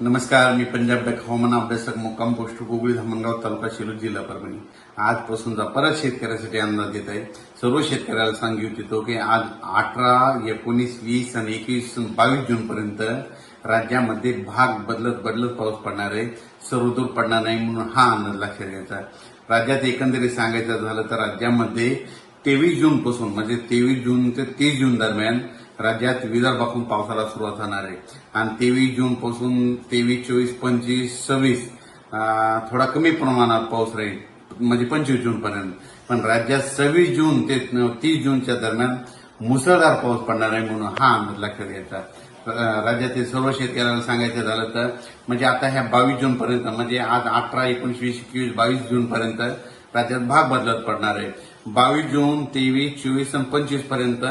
नमस्कार मी पंजाब डक हवामान अभ्यासक मुक्काम पोस्ट गुगळी धामणगाव तालुका शिरूर जिल्हा परभणी. आजपासूनचा परत शेतकऱ्यासाठी अंदाज देत आहे. सर्व शेतकऱ्याला सांगू इच्छितो की आज अठरा एकोणीस वीस आणि एकवीस बावीस जून पर्यंत राज्यामध्ये भाग बदलत बदलत पाऊस पडणार आहे. सर्वदूर पडणार नाही म्हणून हा अंदाज लक्षात घ्यायचा. राज्यात एकंदरीत सांगायचं झालं तर राज्यामध्ये तेवीस जून पासून म्हणजे तेवीस जून ते तीस जून दरम्यान राज्यात विदर्भातून पावसाला सुरुवात होणार आहे. आणि तेवीस जून पासून तेवीस चोवीस पंचवीस सव्वीस थोडा कमी प्रमाणात पाऊस राहील म्हणजे पंचवीस जून पर्यंत. पण राज्यात सव्वीस जून ते तीस जूनच्या दरम्यान मुसळधार पाऊस पडणार आहे म्हणून हा अंदाज लक्षात घ्यायचा. राज्यातील सर्व शेतकऱ्यांना सांगायचं झालं तर म्हणजे आता ह्या बावीस जून पर्यंत म्हणजे आज अठरा एकोणीस वीस एकवीस बावीस जून पर्यंत राज्यात भाग बदलत पडणार आहे. बावीस जून तेवीस चोवीस आणि पंचवीसपर्यंत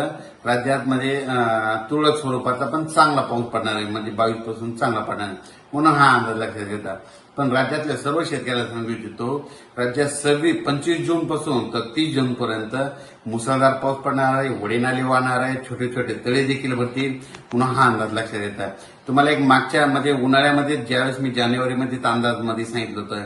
राज्यात म्हणजे तुरळक स्वरूपाचा पण चांगला पाऊस पडणार आहे. म्हणजे बावीसपासून चांगला पडणार आहे. म्हणून हा अंदाज लक्षात घेतात पण राज्यातल्या सर्व शेतकऱ्याला सांगू इच्छितो राज्यात सव्वीस पंचवीस जून पासून तर तीस जून पर्यंत मुसळधार पाऊस पडणार आहे वडे वाहणार आहे छोटे छोटे तळे देखील भरतील. पुन्हा हा अंदाज लक्षात येतात तुम्हाला एक मागच्या मध्ये उन्हाळ्यामध्ये ज्यावेळेस मी जानेवारीमध्ये अंदाजमध्ये सांगितलं होतं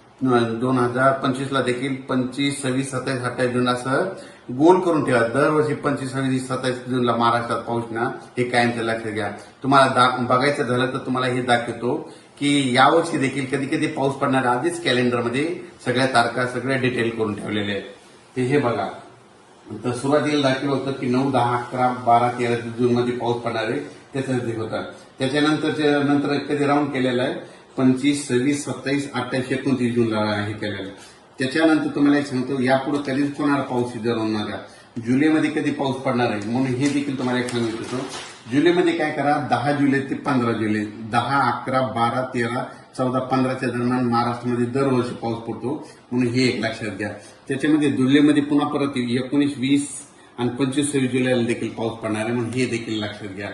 दोन हजार पंचवीसला देखील पंचवीस सव्वीस सत्तावीस अठ्ठावीस जून असं गोल करून ठेवा. दरवर्षी पंचवीस सव्वीस सत्तावीस जूनला महाराष्ट्रात पाऊस ना हे कायमचं लक्षात घ्या तुम्हाला बघायचं झालं तर तुम्हाला हे दाखवतो की यावर्षी देखील कधी कधी पाऊस पडणार आधीच कॅलेंडरमध्ये सगळ्या तारखा सगळ्या डिटेल करून ठेवलेले आहेत. ते हे बघा. तर सुरुवातीला दाखवलं होतं की नऊ दहा अकरा बारा तेरा जूनमध्ये पाऊस पडणार आहे. त्याचं ते होता. त्याच्यानंतर नंतर कधी राऊंड केलेला आहे? पंचवीस सव्वीस सत्तावीस अठ्ठावीस एकोणतीस जूनला हे केलेलं त्याच्यानंतर तुम्हाला एक सांगतो यापुढे कधीच कोणाला पाऊस जाणार नका. जुलैमध्ये कधी पाऊस पडणार आहे म्हणून हे देखील तुम्हाला एक सांगू होतो जुलैमध्ये काय करा दहा जुलै ते पंधरा जुलै दहा अकरा बारा तेरा चौदा पंधराच्या दरम्यान महाराष्ट्रामध्ये दरवर्षी पाऊस पडतो म्हणून हे एक लक्षात घ्या. त्याच्यामध्ये जुलैमध्ये पुन्हा परत एकोणीस वीस आणि पंचवीस सव्वीस जुलैला देखील पाऊस पडणार आहे म्हणून हे देखील लक्षात घ्या.